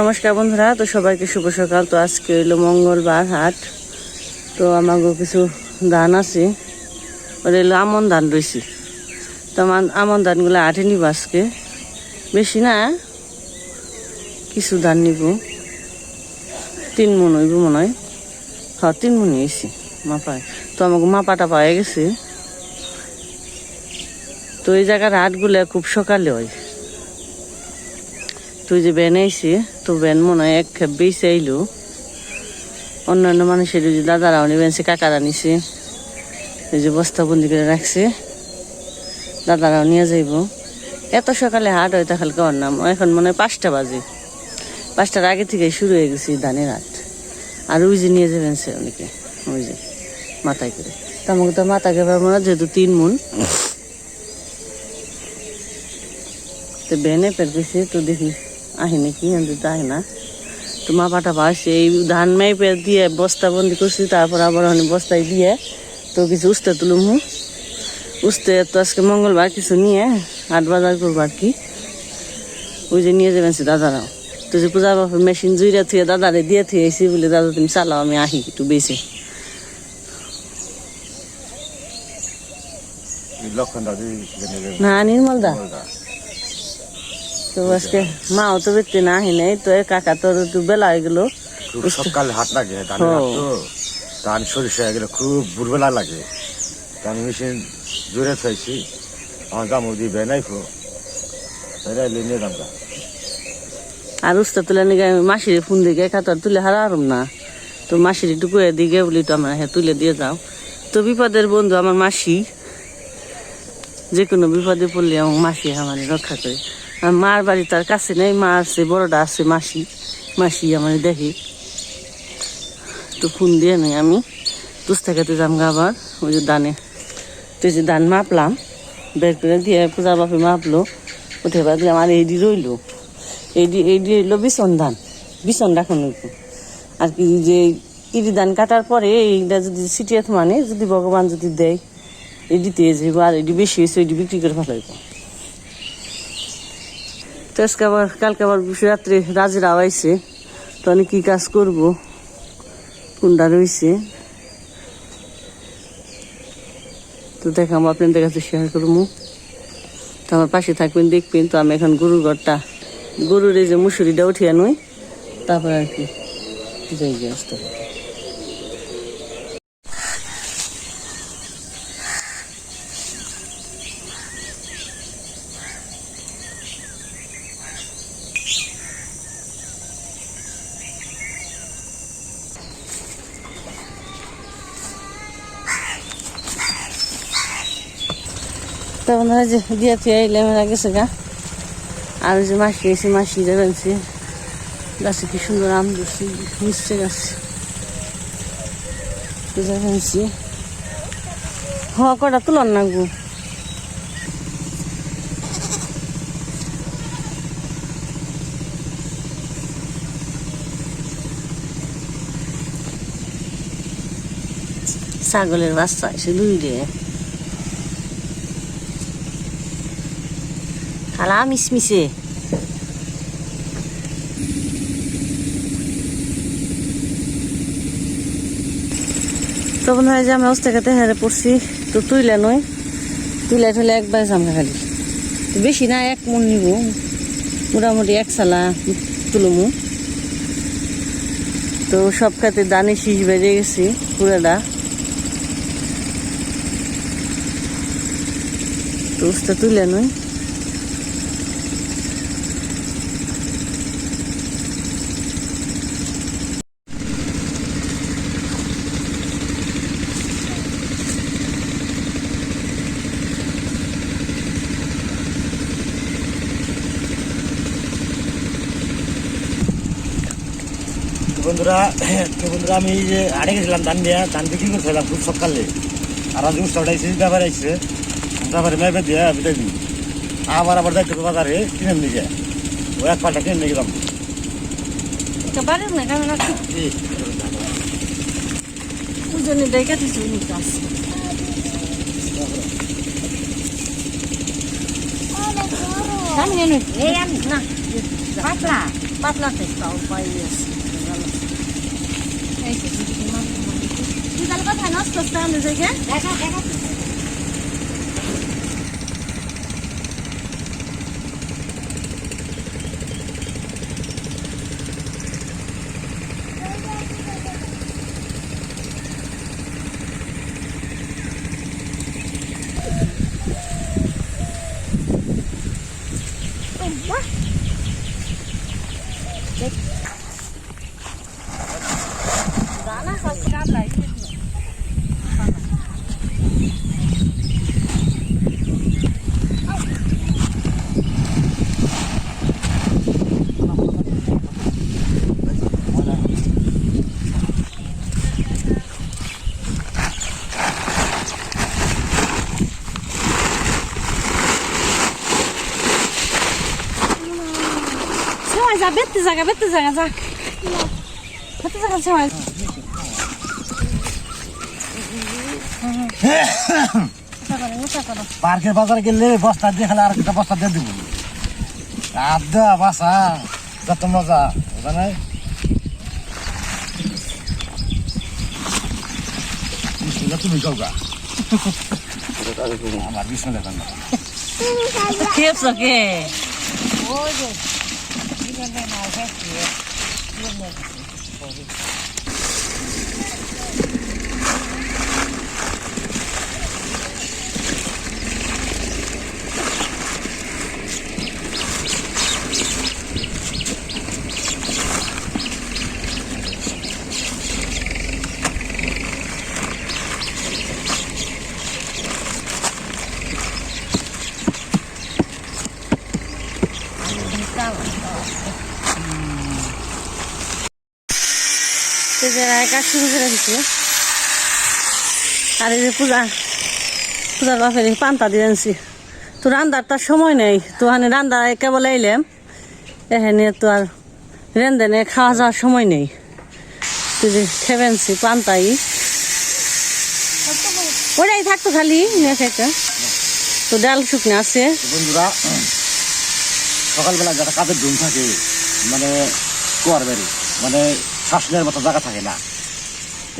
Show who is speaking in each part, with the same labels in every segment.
Speaker 1: নমস্কার বন্ধুরা, তো সবাইকে শুভ সকাল। তো আজকে হইল মঙ্গলবার হাট। তো আমাকে কিছু ধান আছে। ওটা হলো আমন ধান রয়েছে। তো আমার আমন ধানগুলো আটে নিব আজকে। বেশি না, কিছু ধান নিব। তিন মন হইব মনে হয়। হ্যাঁ তিন মন এসি মাপায়। তো আমাকে মাপাটা পাওয়া গেছে। তো এই জায়গার হাটগুলো খুব সকালে হয়। তুই যে ব্যান আইসি তো ব্যান মনে হয় এক খেপ বেশি আইলো। অন্যান্য মানুষের যে দাদারাও নেবেন সে কাকারা নিছে। এই যে বস্তা বন্দি করে রাখছে। দাদারাও নিয়ে যাইব। এত সকালে হাট হয় তাহলে কেমন নাম এখন মনে হয় পাঁচটা বাজে। পাঁচটার আগে থেকে শুরু হয়ে গেছে ধানের হাট। আর ওই যে নিয়ে যাবেন সে অনেকে, ওই যে মাথায় করে। তো আমাকে তো মাথাকে পারব না যেহেতু তিন মন। তো বেনে পের গেছে তো দেখি। আহে নাকি আমি তো আহে না তো মা পাটা পাশে এই ধান মাইপে দিয়ে বস্তা বন্দি করছি তারপর আবার অনেক বস্তায় দিয়ে। তো কিছু উস্তে তুলুম হু। উস্তে তো আজকে মঙ্গলবার কিছু নিয়ে হাট বাজার করব আর কি। ওই যে নিয়ে যাবেন সে দাদারাও তো যে পূজা বাপের মেশিন জুইরা থুয়ে দাদারে দিয়ে থুয়ে এসি বলে দাদা তুমি চালাও আমি আহি একটু বেশি না নির্মল দা। তো আজকে মাও তো না আহি নাই তো কাকা তোর একটু বেলা হয়ে গেলো।
Speaker 2: সকালে হাট লাগে ধান সরিষা খুব ভোরবেলা লাগে। মেশিন জোরে থাইছি আমার দাম ওদি বেনাইফো তাই নিয়ে
Speaker 1: আর উস্তা তুলে নিগে আমি মাসির ফোন দিকে কাতর তুলে হারাম না। তো মাসির একটু কয়ে দিকে বলি তো আমরা হ্যাঁ তুলে দিয়ে যাও। তো বিপদের বন্ধু আমার মাসি যে কোনো বিপদে পড়লে আমার মাসি আমার রক্ষা করে। মার বাড়ি তার কাছে নেই, মা আছে, বড়টা আছে, মাসি মাসি আমার দেখি। তো ফোন দিয়ে নেই আমি। তুস্তা খেতে যাম গা আবার, ওই যে দানে তো যে ধান মাপলাম, বের করে দিয়ে পূজা বাপে মাপলো, উঠে বাদ আমার এইডি রইল। এইডি এইডি রইল বিছন ধান, বিছন রাখুন আর কি যে ইরি ধান কাটার পরে এইটা যদি সিটিয়ে মানে যদি ভগবান যদি দেয় এডি তেজ হইব আর এডি বেশি হয়েছে এডি বিক্রি করে ভালো হইব। তো আবার কালকে আবার রাত্রে রাজেরা আইছে তো আমি কি কাজ করব? কোনটা রয়েছে? তো দেখাম আপনাদের কাছে শেয়ার করব। তো আমার পাশে থাকবেন, দেখবেন। তো আমি এখন গরুর ঘরটা, গরুর এই যে মুসুরিটা উঠিয়ে নই তারপর আর কি, যাই গিয়ে আসতে তো যে দিয়ে ফিরে এলে আমরা গেছে গা আর যে মাসি এসে মাসি দেবেনছে গাছে কি সুন্দর আম ধরছে মিশছে গাছ দেবেনছি হ কটা তুলন না গো ছাগলের বাচ্চা এসে দুই রে খালা মিশমিশে তো মনে হয় যে আমরা ওস্তাকাতে হেরে পড়ছি, তো তুইলে নই তুইলে ঠুলে একবার জামা খালি। বেশি না, এক মন নিব। মোটামুটি এক সালা তুলমু। তো সব খাতে দানে শীষ বেজে গেছি পুরাটা তো ওস্তা তুলে নই
Speaker 2: তো বন্ধুরা তো বন্ধুরা আমি এই যে আড়ে গেছিলাম ধান দিয়া ধান বিক্রি করছিলাম খুব সকালে। আর আজ উৎসব উঠাইছি ব্যাপারে আইসে ব্যাপারে মেপে দিয়ে বিদায় দিই আবার আবার যাইতে হবে বাজারে কিনে নিয়ে ও এক পাল্টা কিনে নিয়ে গেলাম।
Speaker 1: দেখে দিচ্ছি
Speaker 3: আমি নেই এই আমি না পাতলা।
Speaker 1: পাতলা টেস্ট পাই
Speaker 3: এই তো দিদি মা
Speaker 1: তুই তাহলে কোথায় নষ্ট করতে আমি দেখে
Speaker 3: দেখা দেখা যা বেতে জায়গা বেতে জায়গা যা বেতে জায়গা সেমাই
Speaker 2: পার্কের বাজারে গেলে বস্তা দিয়ে খেলে আর একটা বস্তা দিয়ে দিব। আদা বাসা যত মজা বুঝা নাই? বিসমিল্লা তুমি যাও গা। আমার বিসমিল্লা দেখান না
Speaker 1: খেয়েছো কে
Speaker 3: ওই যে জীবনে না
Speaker 1: কাজ শুরু করে দিচ্ছে আর এই যে পূজা, পূজার বাপের পান্তা দিয়ে আনছি। তো রান্দার তার সময় নেই। তো হানে রান্দা কেবল এলাম এখানে তো আর রেনদেনে খাওয়া যাওয়ার সময় নেই। তো যে খেয়ে আনছি পান্তাই। ওটাই থাকতো খালি একটা তো ডাল শুকনো আছে।
Speaker 2: বন্ধুরা, সকালবেলা যারা কাজের ধুম থাকে মানে কুয়ার বাড়ি মানে শ্বাস নেওয়ার মতো জায়গা থাকে না।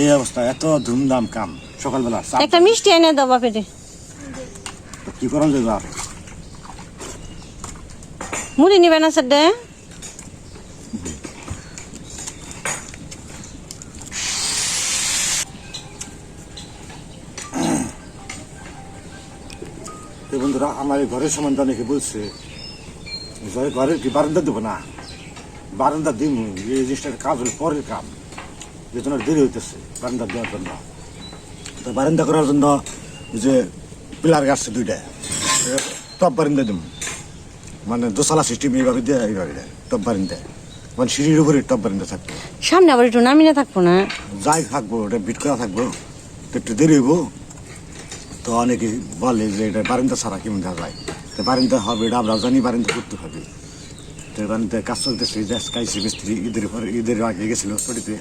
Speaker 2: এই অবস্থা এত ধুমধাম কাম। সকালবেলা
Speaker 1: একটা মিষ্টি এনে দাও বাপেরে।
Speaker 2: কি করা যাবে আর
Speaker 1: মুড়ি নিবে না স্যার দে
Speaker 2: বন্ধুরা আমার এই ঘরের সম্বন্ধে অনেকে বলছে ঘরের কি বারান্দা দেবো না? বারান্দা দিন এই জিনিসটার কাজ হলো পরের কাম। যে জন্য দেরি হইতেছে বারান্দা দেওয়ার জন্য। তো বারান্দা করার জন্য যে পিলার গাছছে দুইটা টপ বারিন্দা দিব মানে দোসালা সিস্টেম এইভাবে দেয় এইভাবে দেয় টপ বারিন্দা মানে সিঁড়ির উপরে টপ বারিন্দা থাকবে।
Speaker 1: সামনে আবার একটু নামিনে থাকব না?
Speaker 2: যাই থাকব ওটা বিট করা থাকব। তো একটু দেরি হইব। তো অনেকে বলে যে এটা বারিন্দা ছাড়া কেমন দেখা যায়? তো বারিন্দা হবে এটা আমরাও জানি বারিন্দা করতে হবে। তো বারিন্দা কাজ চলতেছে যে কাইছে মিস্ত্রি ঈদের পরে ঈদের আগে গেছিল ছুটিতে।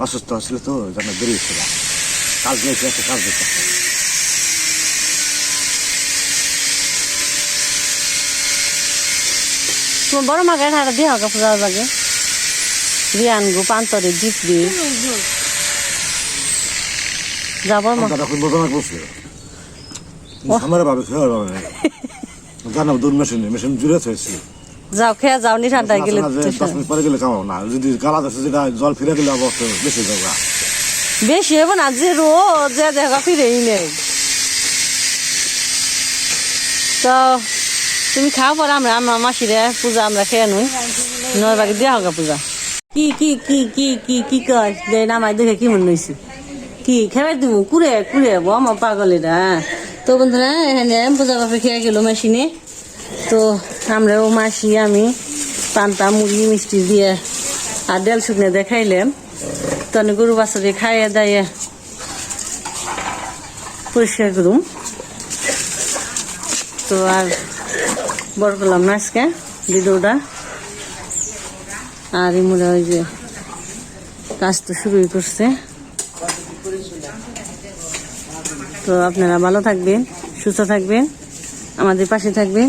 Speaker 2: অসুস্থ ছিল তো যেন দেরি কাজ গেছে একটা কাজ দেখতে
Speaker 1: তোমার বড় মা গায়ে হারা দিয়ে হোক পূজার লাগে রিয়ান গো পান্তরে জিপরি যা বড় মা
Speaker 2: আমরা ভাবে খেয়াল ভাবে না মেশিন মেশিন জুড়ে হয়েছে
Speaker 1: যাও খেয়ে যাও নি ঠান্ডায় গেলে
Speaker 2: দশ মিনিট পরে গেলে কামাও না। যদি গালা আছে যেটা জল ফিরে গেলে অবস্থা বেশি যাবে।
Speaker 1: বেশি হইব না যে রোজ যে দেখা ফিরেই নেই। তো তুমি খাও পরে আমরা আমার মাসিরে পূজা আমরা খেয়ে নুই। নয় বাকি দিয়া হোক পূজা। কি কি কি কি কি কি কয়? দে নামাই দেখে কি মনে হয়েছে কি খেয়ে দিব? কুড়ে কুড়ে বো আমার পাগলেরা। তো বন্ধুরা এখানে পূজা বাপে খেয়ে গেল মেশিনে তো আমরা ও মাসি, আমি পান্তা, মুড়ি, মিষ্টি দিয়ে আর ডাল শুকনে দেখাইলাম তখন গরু বাছরে খাইয়ে দাইয়ে পরিষ্কার করুম। তো আর বড় করলাম না আজকে আর ইমুরা ওই যে কাজ তো শুরুই করছে। তো আপনারা ভালো থাকবেন, সুস্থ থাকবেন, আমাদের পাশে থাকবেন।